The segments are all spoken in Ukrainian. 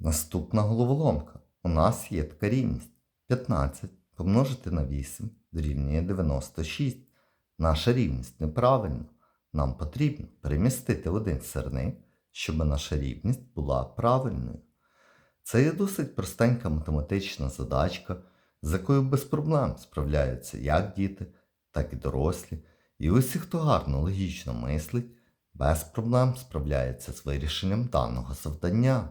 Наступна головоломка. У нас є така рівність. 15 помножити на 8 дорівнює 96. Наша рівність неправильна. Нам потрібно перемістити один сирник, щоб наша рівність була правильною. Це є досить простенька математична задачка, з якою без проблем справляються як діти, так і дорослі. І усі, хто гарно логічно мислить, без проблем справляється з вирішенням даного завдання.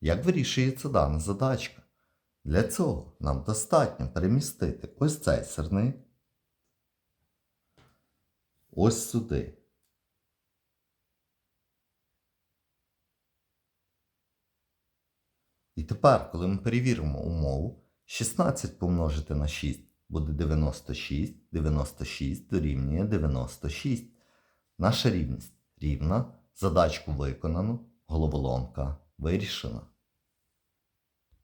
Як вирішується дана задачка? Для цього нам достатньо перемістити ось цей сирник ось сюди. І тепер, коли ми перевіримо умову, 16 помножити на 6 буде 96, 96 дорівнює 96. Наша рівність рівна, задачку виконано, головоломка вирішено.